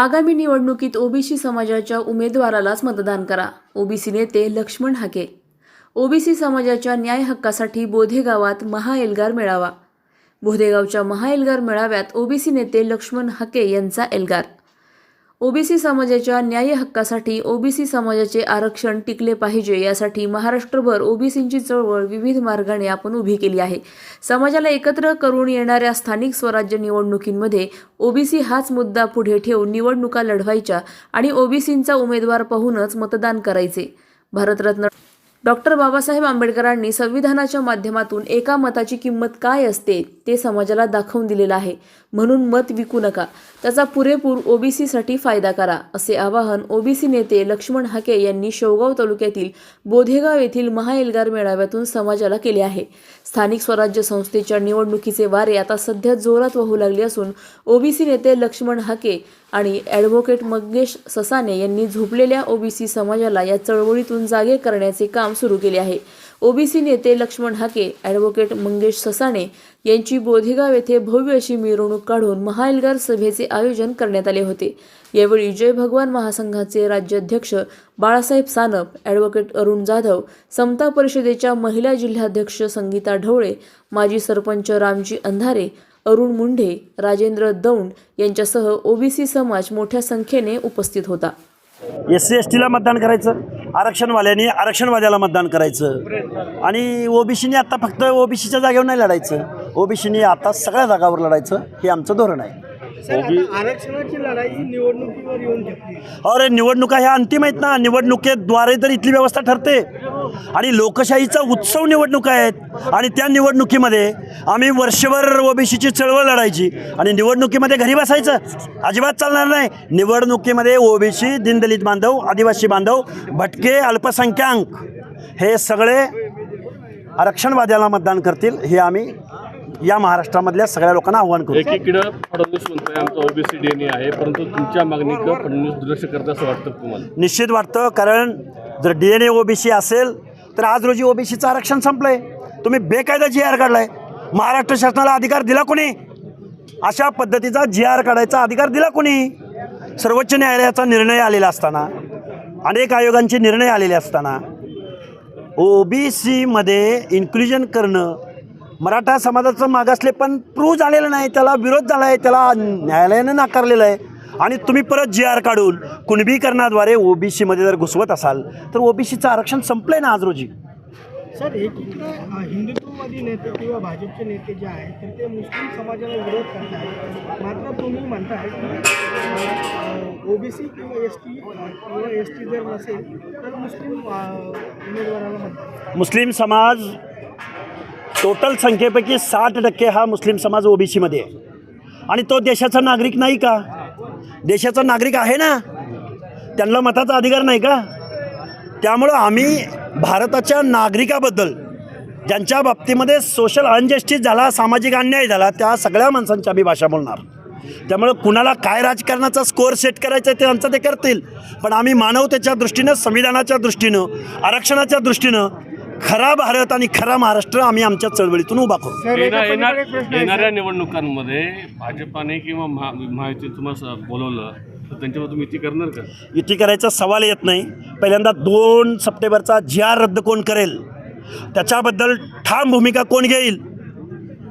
आगामी निवडणुकीत ओबीसी समाजाच्या उमेदवारालाच मतदान करा. ओबीसी नेते लक्ष्मण हाके. ओबीसी समाजाच्या न्याय हक्कासाठी बोधेगावात महाएल्गार मेळावा. बोधेगावच्या महाएल्गार मेळाव्यात ओबीसी नेते लक्ष्मण हाके यांचा एल्गार. ओबीसी समाजाच्या न्याय हक्कासाठी ओबीसी समाजाचे आरक्षण टिकले पाहिजे यासाठी महाराष्ट्रभर ओबीसींची चळवळ विविध मार्गाने आपण उभी केली आहे. समाजाला एकत्र करून येणाऱ्या स्थानिक स्वराज्य निवडणुकींमध्ये ओबीसी हाच मुद्दा पुढे ठेवून निवडणुका लढवायच्या आणि ओबीसींचा उमेदवार पाहूनच मतदान करायचे. भारतरत्न डॉक्टर बाबासाहेब आंबेडकरांनी संविधानाच्या माध्यमातून एका मताची किंमत काय असते ते समाजाला दाखवून दिलेलं आहे. म्हणून मत विकू नका. त्याचा पुरेपूर ओबीसीसाठी फायदा करा असे आवाहन ओबीसी नेते लक्ष्मण हाके यांनी शेवगाव तालुक्यातील बोधेगाव येथील महाएल्गार मेळाव्यातून समाजाला केले आहे. स्थानिक स्वराज्य संस्थेच्या निवडणुकीचे वारे आता सध्या जोरात वाहू लागले असून ओबीसी नेते लक्ष्मण हाके आणि ॲडव्होकेट मंगेश ससाने यांनी झोपलेल्या ओबीसी समाजाला या चळवळीतून जागे करण्याचे काम सुरू केले आहे. ओबीसी नेते लक्ष्मण हाके ॲडव्होकेट मंगेश ससाणे यांची बोधेगाव येथे भव्य अशी मिरवणूक काढून महाएल्गार सभेचे आयोजन करण्यात आले होते. यावेळी जय भगवान महासंघाचे राज्याध्यक्ष बाळासाहेब सानप ॲडव्होकेट अरुण जाधव समता परिषदेच्या महिला जिल्हाध्यक्ष संगीता ढवळे माजी सरपंच रामजी अंधारे अरुण मुंढे राजेंद्र दौंड यांच्यासह ओबीसी समाज मोठ्या संख्येने उपस्थित होता. एस सी एस टीला मतदान करायचं आरक्षणवाल्यांनी आरक्षणवाद्याला मतदान करायचं. आणि ओबीसीने आता फक्त ओबीसीच्या जागेवर नाही लढायचं. ओबीसीने आता सगळ्या जागावर लढायचं हे आमचं धोरण आहे. सर आता आरक्षणाची लढाई निवडणुकीवर येऊन घेतली अरे निवडणुका ह्या अंतिम आहेत ना. निवडणुकीद्वारे तर इथली व्यवस्था ठरते. आणि लोकशाहीचा उत्सव निवडणुका आहेत. आणि त्या निवडणुकीमध्ये आम्ही वर्षभर ओबीसीची चळवळ लढायची. आणि निवडणुकीमध्ये घरी बसायचं. अजिबात चालणार नाही. निवडणुकीमध्ये ओबीसी दीनदलित बांधव आदिवासी बांधव भटके अल्पसंख्याक. हे सगळे आरक्षणवाद्याला मतदान करतील. हे आम्ही या महाराष्ट्रामधल्या सगळ्या लोकांना आव्हान करू. एकीकडं फडणवीस म्हणतोय आमचा ओबीसी डीएनए आहे. परंतु तुमच्या मागणीकडे फडणवीस दुर्लक्ष करत असं वाटतं तुम्हाला? निश्चित वाटतं कारण जर डी एन ए ओबीसी असेल तर आज रोजी ओबीसीचं आरक्षण संपलंय. तुम्ही बेकायदा जी आर काढलाय. महाराष्ट्र शासनाला अधिकार दिला कोणी? अशा पद्धतीचा जी आर काढायचा अधिकार दिला कोणी? सर्वोच्च न्यायालयाचा निर्णय आलेला असताना अनेक आयोगांचे निर्णय आलेले असताना ओ बी सीमध्ये इन्क्लुजन करणं मराठा समाजाचं मागासले पण प्रूव्ह झालेलं नाही. त्याला विरोध झाला आहे त्याला न्यायालयानं नाकारलेलं आहे. आणि तुम्ही परत जी आर काढून कुणबीकरणाद्वारे ओबीसीमध्ये जर घुसवत असाल तर ओबीसीचं आरक्षण संपलंय ना आज रोजी? सर अ, हिंदुत्ववादी नेते किंवा भाजपचे नेते जे आहेत तर ते मुस्लिम समाजाला विरोध करतात मात्र तुम्ही म्हणताय की ओबीसी किंवा एस टी किंवा एस टी जर नसेल तर मुस्लिम उमेदवाराला म्हणतात मुस्लिम समाज टोटल संख्येपैकी साठ टक्के हा मुस्लिम समाज ओबीसीमध्ये आहे. आणि तो देशाचा नागरिक नाही का? देशाचा नागरिक आहे ना? त्यांना मताचा अधिकार नाही का? त्यामुळं आम्ही भारताच्या नागरिकाबद्दल ज्यांच्या बाबतीमध्ये सोशल अनजस्टिस झाला सामाजिक अन्याय झाला त्या सगळ्या माणसांची आम्ही भाषा बोलणार. त्यामुळं कुणाला काय राजकारणाचा स्कोअर सेट करायचा आहे ते आमचं ते करतील. पण आम्ही मानवतेच्या दृष्टीनं संविधानाच्या दृष्टीनं आरक्षणाच्या दृष्टीनं खरा भारत आणि खरा महाराष्ट्र आम्ही आमच्या चळवळीतून उभा करू. येणार येणार- येणाऱ्या. निवडणुकांमध्ये भाजपाने किंवा महा महायुती तुम्हाला बोलवलं तर त्यांच्यावर तुम्ही युती करणार का? युती करायचा सवाल येत नाही. पहिल्यांदा दोन सप्टेंबरचा जी आर रद्द कोण करेल? त्याच्याबद्दल ठाम भूमिका कोण घेईल?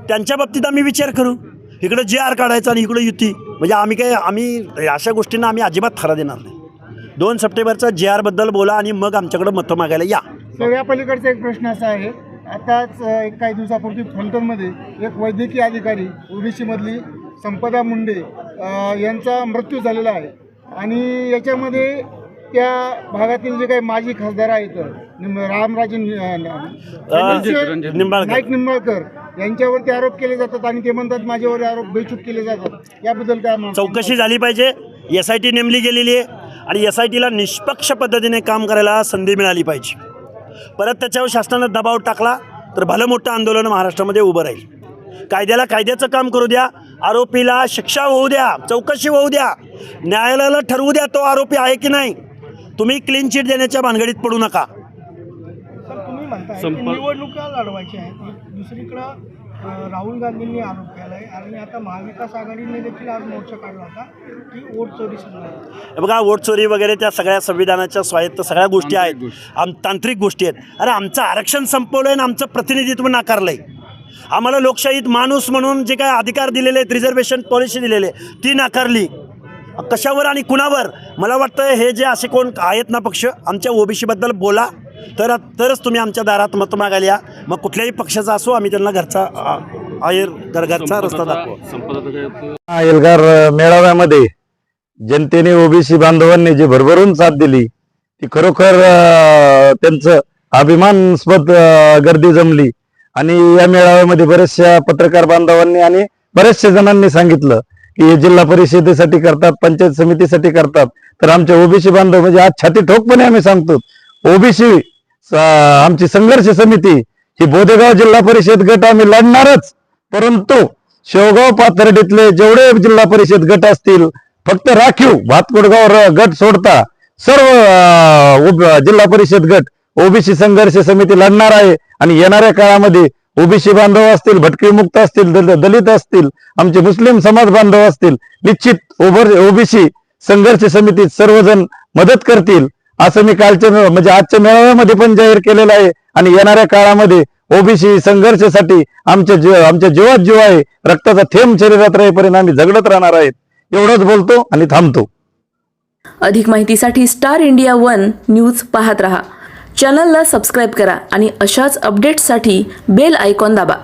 त्यांच्या बाबतीत आम्ही विचार करू. इकडं जी आर काढायचा आणि इकडं युती. म्हणजे आम्ही काय आम्ही अशा गोष्टींना आम्ही अजिबात थरा देणार नाही. दोन सप्टेंबरचा जी आरबद्दल बोला आणि मग आमच्याकडं मतं मागायला या. सर या पलीकडचा एक प्रश्न असा आहे. आताच एक काही दिवसापूर्वी फलटणमध्ये एक वैद्यकीय अधिकारी ओबीसीमधली संपदा मुंडे यांचा मृत्यू झालेला आहे. आणि याच्यामध्ये त्या भागातील जे काही माजी खासदार आहेत रामराजे. नाईक निंबाळकर यांच्यावरती आरोप केले जातात आणि ते म्हणतात माझ्यावर आरोप बेछूट केले जातात. याबद्दल काय? चौकशी झाली पाहिजे. एस आय टी नेमली गेलेली आहे. आणि एस आय टीला निष्पक्ष पद्धतीने काम करायला संधी मिळाली पाहिजे. परत त्याच्यावर शासनानं दबाव टाकला तर भलं मोठं आंदोलन महाराष्ट्रामध्ये उभं राहील. कायद्याला कायद्याचं काम करू द्या आरोपीला शिक्षा होऊ द्या चौकशी होऊ द्या न्यायालयाला ठरवू द्या तो आरोपी आहे की नाही. तुम्ही क्लीन चिट देण्याच्या भानगडीत पडू नका. निवडणुका लढवायच्या आहेत. दुसरीकडं राहुल गांधींनी आरोप केला आहे आणि आता महाविकास आघाडीने देखील आज मोर्चा काढला होता की वोट चोरी संदर्भात बघा वोट चोरी वगैरे त्या सगळ्या संविधानाच्या स्वायत्त सगळ्या गोष्टी आहेत. आम तांत्रिक गोष्टी आहेत. अरे आमचं आरक्षण संपवलं आहे आणि आमचं प्रतिनिधित्व नाकारलं आहे आम्हाला लोकशाहीत माणूस म्हणून जे काय अधिकार दिलेले आहेत रिझर्वेशन पॉलिसी दिलेले ती नाकारली. कशावर आणि कुणावर? मला वाटतं हे जे असे कोण आहेत ना पक्ष आमच्या ओबीसीबद्दल बोला. तर तरच तुम्ही आमच्या दारात मतं मागायला या. मग कुठल्याही पक्षाचा असो आम्ही त्यांना घरचा आ- आहेर घर घरचा रस्ता दाखवू. संपदाचा हा एल्गार मेळाव्यामध्ये जनतेने ओबीसी बांधवांनी जी भरभरून साथ दिली ती खरोखर अं, त्यांचं अभिमानास्पद अं, गर्दी जमली. आणि या मेळाव्यामध्ये बऱ्याचशा पत्रकार बांधवांनी आणि बऱ्याचशा जणांनी सांगितलं की हे जिल्हा परिषदेसाठी करतात पंचायत समितीसाठी करतात. तर आमचे ओबीसी बांधव म्हणजे आज छाती ठोकपणे आम्ही सांगतो ओबीसी आमची संघर्ष समिती ही बोदेगाव जिल्हा परिषद गट आम्ही लढणारच. परंतु शेवगाव पाथर्डीतले जेवढे जिल्हा परिषद गट असतील फक्त राखीव भातकुडगाव गट सोडता सर्व उब- जिल्हा परिषद गट ओबीसी संघर्ष समिती लढणार आहे. आणि येणाऱ्या काळामध्ये ओबीसी बांधव असतील भटकी मुक्त असतील दल- दलित असतील आमचे मुस्लिम समाज बांधव असतील निश्चित ओबीसी संघर्ष समितीत सर्वजण मदत करतील. असं मी कालच्या म्हणजे आजच्या मेळाव्यामध्ये पण जाहीर केलेलं आहे. आणि येणाऱ्या काळामध्ये ओबीसी संघर्षासाठी आमच्या जीव आमच्या जीवात जीव आहे रक्ताचा थेंब शरीरात राहीपर्यंत आम्ही झगडत राहणार आहेत. एवढंच बोलतो आणि थांबतो. अधिक माहितीसाठी स्टार इंडिया वन न्यूज पाहत रहा. चॅनलला सबस्क्राईब करा आणि अशाच अपडेट्ससाठी बेल आयकॉन दाबा.